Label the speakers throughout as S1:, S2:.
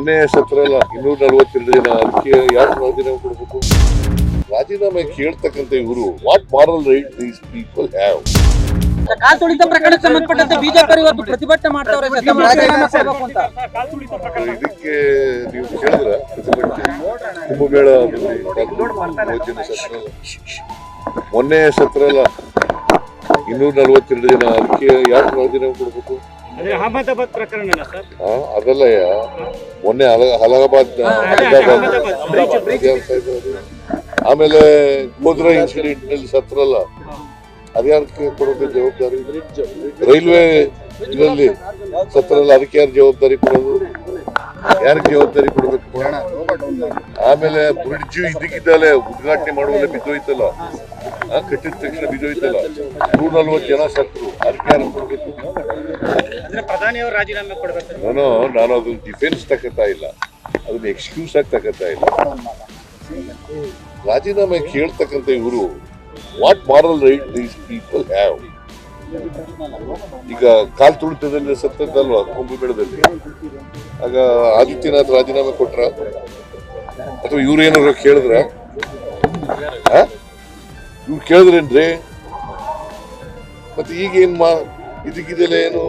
S1: ಮೊನ್ನೆ ಸತ್ರಲ್ಲ ಇನ್ನೂರ ನಲವತ್ತೆರಡು ಜನ ಅದಕ್ಕೆ ಯಾಕೆ ರಾಜೀನಾಮೆ ಕೊಡಬೇಕು. ರಾಜೀನಾಮೆ ಕೇಳ್ತಕ್ಕಂಥ ಇವರು what moral right these people have
S2: ಪ್ರಕರಣಕ್ಕೆ ಸಂಬಂಧಪಟ್ಟಂತೆ ಬಿಜೆಪಿ ಇವತ್ತು ಪ್ರತಿಭಟನೆ ಮಾಡ್ತಾವ್ರೆ
S1: ಇದಕ್ಕೆ ನೀವು ಕೇಳಿದ್ರ? ಪ್ರತಿಭಟನೆ. ಕುಂಭಮೇಳ ಭೋಜನ ಸತ್ರ ಮೊನ್ನೆ ಸತ್ರ ಅಲ್ಲ ಇನ್ನೂರ ನಲವತ್ತೆರಡು ಜನ ಅದಕ್ಕೆ ಯಾಕೆ ರಾಜೀನಾಮೆ ಕೊಡಬೇಕು.
S3: ಅಹಮದಾಬಾದ್ ಪ್ರಕರಣ ಸರ್?
S1: ಆ, ಅದಲ್ಲಯ್ಯ ಮೊನ್ನೆ ಅಲ- ಅಲಹಾಬಾದ್ ಆಮೇಲೆ ಗೋಧ್ರಾ ಇನ್ಸಿಡೆಂಟ್ನಲ್ಲಿ ಸತ್ರಲ್ಲ ಅದ್ಯಾರಕ್ಕೆ ಕೊಡೋದು ಜವಾಬ್ದಾರಿ? ರೈಲ್ವೆ ಇದರಲ್ಲಿ ಸತ್ರಲ್ಲ ಅದಕ್ಕೆ ಯಾರು ಜವಾಬ್ದಾರಿ ಕೊಡೋದು? ಯಾರಿಗೆ ಜವಾಬ್ದಾರಿ ಕೊಡಬೇಕು? ಆಮೇಲೆ ಬ್ರಿಡ್ಜ್ ಇದಕ್ಕಿದ್ದಲೆ ಉದ್ಘಾಟನೆ ಮಾಡುವಲ್ಲೇ ಬಿದ್ದೋಯ್ತಲ್ಲ. ಕಟ್ಟಿದ ತಕ್ಷಣ ಬಿದ್ದೋಯ್ತಲ್ಲ ನೂರ ನಲ್ವತ್ತು ಜನ ಸತ್ರು ಅದಕ್ಕೆ ಯಾರು
S3: ಕೊಡ್ಬೇಕು.
S1: ನಾನು ನಾನು ಅದನ್ನ ಡಿಫೆನ್ಸ್ ತಗೋತಾ ಇಲ್ಲ. ಅದನ್ನ ಎಕ್ಸ್ಕ್ಯೂಸ್ ಆಗಿ ತಗೋತಾ ಇಲ್ಲ. ರಾಜೀನಾಮೆ ಕೇಳ್ತಕ್ಕಂಥ ಇವರು what moral right these people have ಈಗ ಕಾಲ್ ತುಳಿತದಲ್ಲಿ ಸತ್ತದ್ದಲ್ವಾ? ಕುಂಭಮೇಳದಲ್ಲಿ ಆಗ ಆದಿತ್ಯನಾಥ್ ರಾಜೀನಾಮೆ ಕೊಟ್ರ? ಅಥವಾ ಇವ್ರು ಏನಾದ್ರು ಕೇಳಿದ್ರ? ಇವ್ರು ಕೇಳಿದ್ರೇನ್ರಿ? ಮತ್ತೆ ಈಗ ಏನ್ ಮಾ ಇದಕ್ಕಿದೆಲ್ಲ ಏನು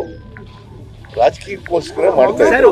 S1: ರಾಜಕೀಯಕ್ಕೋಸ್ಕರ ಮಾಡ್ತಾ ಇದ್ದಾರೆ?